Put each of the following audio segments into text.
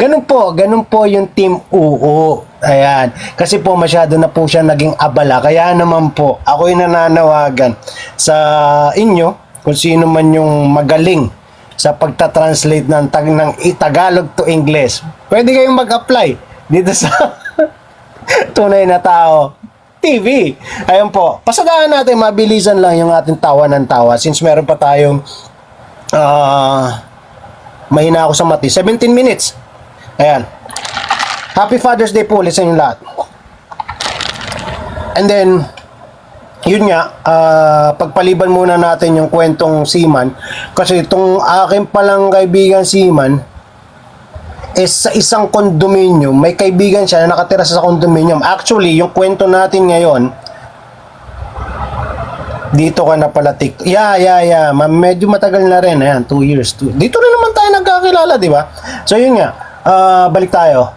Ganun po, ganun po yung Team UO. Ayan. Kasi po masyado na po siya naging abala. Kaya naman po, ako'y nananawagan sa inyo kung sino man yung magaling sa pagta-translate ng, tag ng Tagalog to English. Pwede kayong mag-apply dito sa tunay na tao. TV. Ayun po. Pasadaan natin, mabilisan lang yung ating tawa ng tawa since meron pa tayong ah mahina ako sa mati. 17 minutes. Ayan. Happy Father's Day po ulit sa inyong lahat. And then, yun nga, ah, pagpaliban muna natin yung kwentong Seaman. Kasi itong aking palang kaibigan Seaman, is sa isang condominium, may kaibigan siya na nakatira sa condominium. Actually, yung kwento natin ngayon, dito ka na pala TikTok. Yeah, yeah, yeah. Ma- medyo matagal na rin. Ayan, two years. Two. Dito na naman tayo nagkakilala, di ba? So, yun nga. Ah, balik tayo.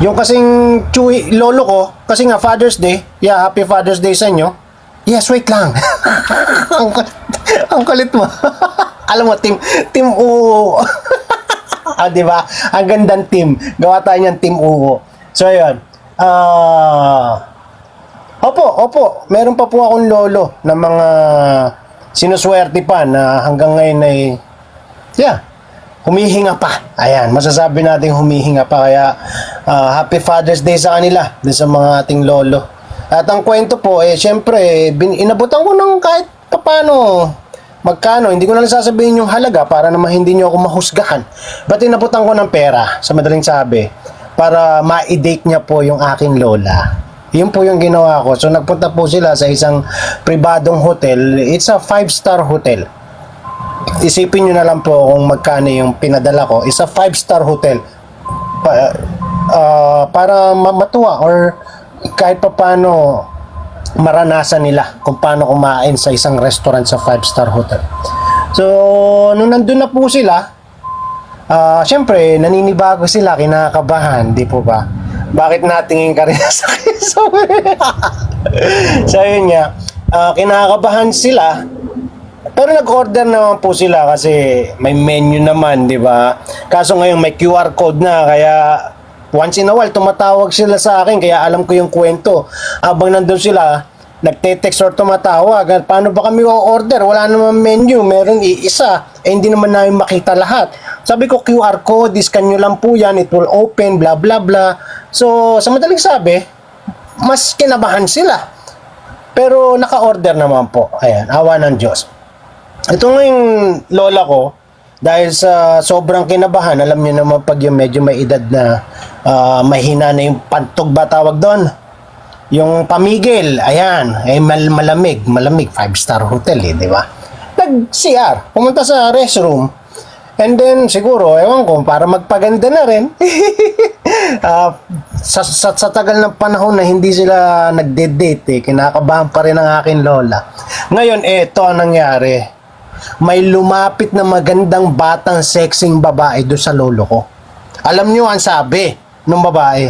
Yung kasing chewy, lolo ko, kasi nga Father's Day, yeah, Happy Father's Day sa inyo. Yes, wait lang. ang, kulit, ang kulit mo. Alam mo, team, team U. ah, di ba? Ang gandang team. Gawa tayo niyan, team U. So, ayun. Ah... Opo, opo. Meron pa po akong lolo na mga sinuswerte pa na hanggang ngayon ay yeah, humihinga pa. Ayan, masasabi natin humihinga pa. Kaya ah, Happy Father's Day sa kanila, sa mga ating lolo. At ang kwento po, eh, syempre, bin, inabutan ko ng kahit papano magkano, hindi ko na sasabihin yung halaga para naman hindi nyo ako mahusgahan. But inabutan ko ng pera, sa madaling sabi, para ma-date niya po yung aking lola. Yun po yung ginawa ko. So nagpunta po sila sa isang pribadong hotel. It's a five-star hotel. Isipin nyo na lang po kung magkano yung pinadala ko. It's a five-star hotel. Pa, ah, para ma- matuwa or kahit pa paano maranasan nila kung paano kumain sa isang restaurant sa five-star hotel. So, nung nandun na po sila, Ah, syempre, naninibago sila, kinakabahan, di po ba? Bakit natingin ka rin sa kiso? so, yun nga. Ah, kinakabahan sila. Pero nag-order naman po sila kasi may menu naman, di ba? Kaso ngayon may QR code na, kaya once in a while tumatawag sila sa akin, kaya alam ko yung kwento. Habang nandun sila, nagte-text or tumatawag, at paano ba kami o-order? Wala naman menu, meron iisa. Eh, hindi naman namin makita lahat. Sabi ko, QR code, scan nyo lang po yan, it will open, blah, blah, blah. So, sa madaling sabi, mas kinabahan sila. Pero naka-order naman po. Ayan, awa ng Diyos. Ito ngayong lola ko, dahil sa sobrang kinabahan, alam niyo naman pag yung medyo may edad na ah, mahina na yung pantog ba tawag doon? Yung pamigil, ayan, ay mal malamig, malamig, five-star hotel eh, di ba? Nag-CR, pumunta sa restroom, and then siguro, ewan ko, para magpaganda na rin, ah, sa, sa, sa tagal ng panahon na hindi sila nagde-date eh, kinakabahan pa rin ang aking lola. Ngayon, eto ang nangyari may lumapit na magandang batang sexing babae doon sa lolo ko. Alam nyo ang sabi ng babae,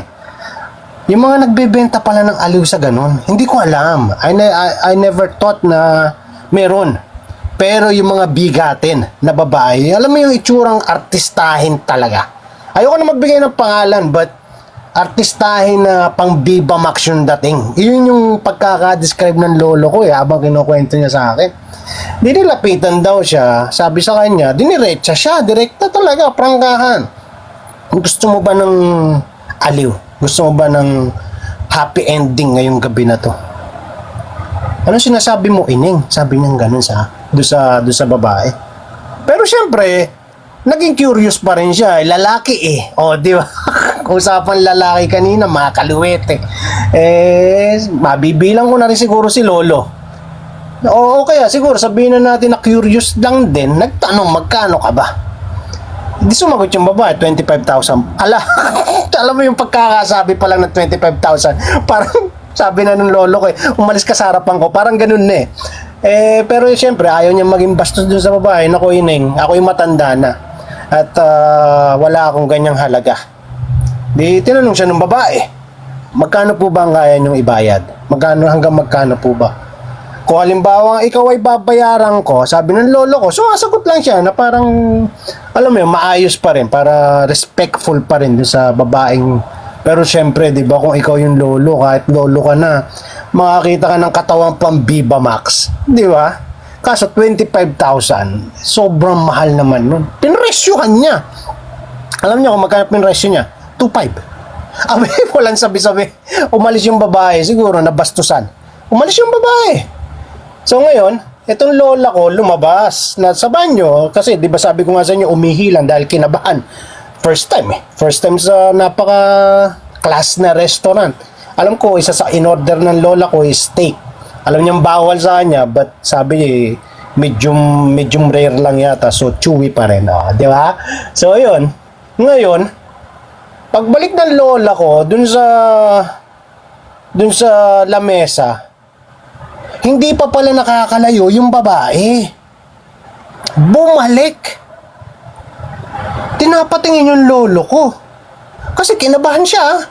yung mga nagbebenta pala ng aliw sa ganun, hindi ko alam. I, ne- I, I never thought na meron. Pero yung mga bigatin na babae, alam mo yung itsurang artistahin talaga. Ayoko na magbigay ng pangalan, but artistahin na pang Viva Max yung dating. Yun yung pagkaka-describe ng lolo ko eh, habang kinukwento niya sa akin. Dinilapitan daw siya, sabi sa kanya, diniretsa siya, direkta talaga, prangkahan. Gusto mo ba ng aliw? Gusto mo ba ng happy ending ngayong gabi na to? Ano sinasabi mo, ining? Sabi niya ganun sa, do sa, do sa babae. Pero syempre, naging curious pa rin siya. eh. Lalaki eh. O, di ba? Usapan lalaki kanina, mga kaluwete. Eh, mabibilang ko na rin siguro si Lolo. Oo, kaya siguro sabihin na natin na curious lang din. Nagtanong, magkano ka ba? Hindi sumagot yung babae, 25,000. Ala, alam mo yung pagkakasabi pa lang ng 25,000. Parang sabi na ng lolo ko eh, umalis ka sa harapan ko. Parang ganun na eh. Eh, pero siyempre, ayaw niya maging bastos dun sa babae. Naku, ining, ako yung matanda na. At ah, wala akong ganyang halaga. Di tinanong siya ng babae, magkano po ba ang kaya niyong ibayad? Magkano hanggang magkano po ba? Kung halimbawa ikaw ay babayaran ko, sabi ng lolo ko, sumasagot lang siya na parang alam mo yun, maayos pa rin, para respectful pa rin sa babaeng, pero syempre, di ba, kung ikaw yung lolo, kahit lolo ka na, makakita ka ng katawang pang Viva Max, di ba? Kaso 25,000, sobrang mahal naman nun. Pinresyohan niya. Alam niyo kung magkano pinresyo niya? 2.5. Abi, walang sabi-sabi. Umalis yung babae, siguro nabastusan. Umalis yung babae. So ngayon, itong lola ko lumabas na sa banyo kasi 'di ba sabi ko nga sa inyo umihilan dahil kinabahan. First time eh. First time sa napaka class na restaurant. Alam ko isa sa in-order ng lola ko is steak. Alam niyang bawal sa kanya but sabi niya medium medium rare lang yata so chewy pa rin, oh, 'di ba? So ayun. Ngayon, pagbalik ng lola ko dun sa dun sa lamesa, hindi pa pala nakakalayo yung babae. Bumalik. Tinapatingin yung lolo ko. Kasi kinabahan siya.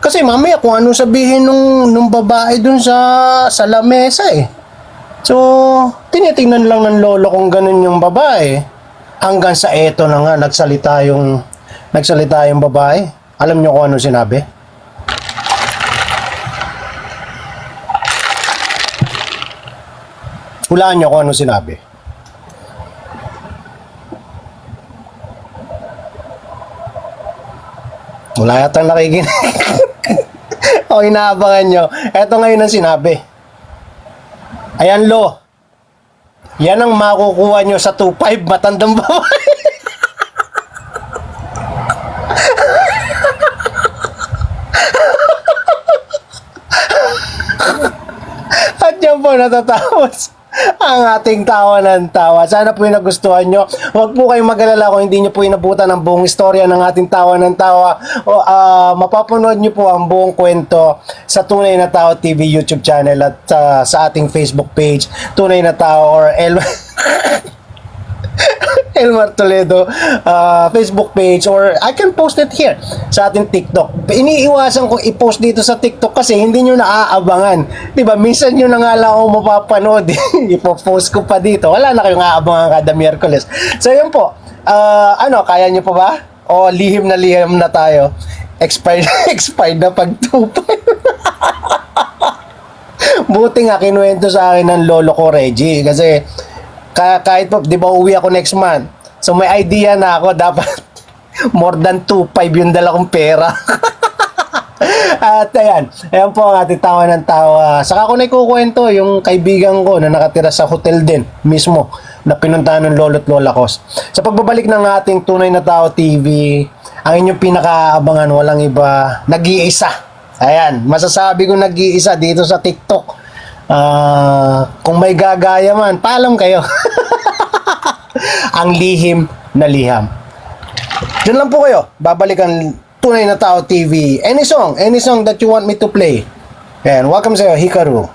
Kasi mamaya kung ano sabihin nung, nung babae dun sa, sa lamesa eh. So, tinitingnan lang ng lolo kung ganun yung babae. Hanggang sa eto na nga, nagsalita yung, nagsalita yung babae. Alam niyo kung ano sinabi? Hulaan niyo kung ano sinabi. Wala yatang nakikinig. o inaabangan nyo. Eto ngayon ang sinabi. Ayan lo. Yan ang makukuha nyo sa 2.5 matandang babae. At yan po natatapos ang ating tawa ng tawa. Sana po yung nagustuhan nyo. Huwag po kayong mag-alala kung hindi nyo po inabutan ang buong istorya ng ating tawa ng tawa. O, ah, mapapanood nyo po ang buong kwento sa Tunay na Tao TV YouTube channel at ah, sa ating Facebook page, Tunay na Tao or El... Elmar Toledo uh, Facebook page or I can post it here sa ating TikTok. Iniiwasan ko i-post dito sa TikTok kasi hindi nyo naaabangan. 'Di ba? Minsan nyo na nga lang ako mapapanood. Ipo-post ko pa dito. Wala na kayong aabangan kada Miyerkules. So yun po. Uh, ano, kaya nyo pa ba? O lihim na lihim na tayo. Expired, expired na pagtupay. Buti nga kinuwento sa akin ng lolo ko Reggie kasi ka- kahit po, di ba uwi ako next month. So may idea na ako dapat more than 2.5 yung dala kong pera. At ayan, ayan po ang ating tawa ng tawa. Saka ko na ikukwento yung kaibigan ko na nakatira sa hotel din mismo na pinuntahan ng lolo't lola ko. Sa pagbabalik ng ating Tunay na Tao TV, ang inyong pinakaabangan walang iba, nag-iisa. Ayan, masasabi ko nag-iisa dito sa TikTok. Ah, kung may gagaya man, paalam kayo. ang lihim na liham. Diyan lang po kayo. Babalik ang Tunay na Tao TV. Any song, any song that you want me to play. And welcome sa'yo, Hikaru.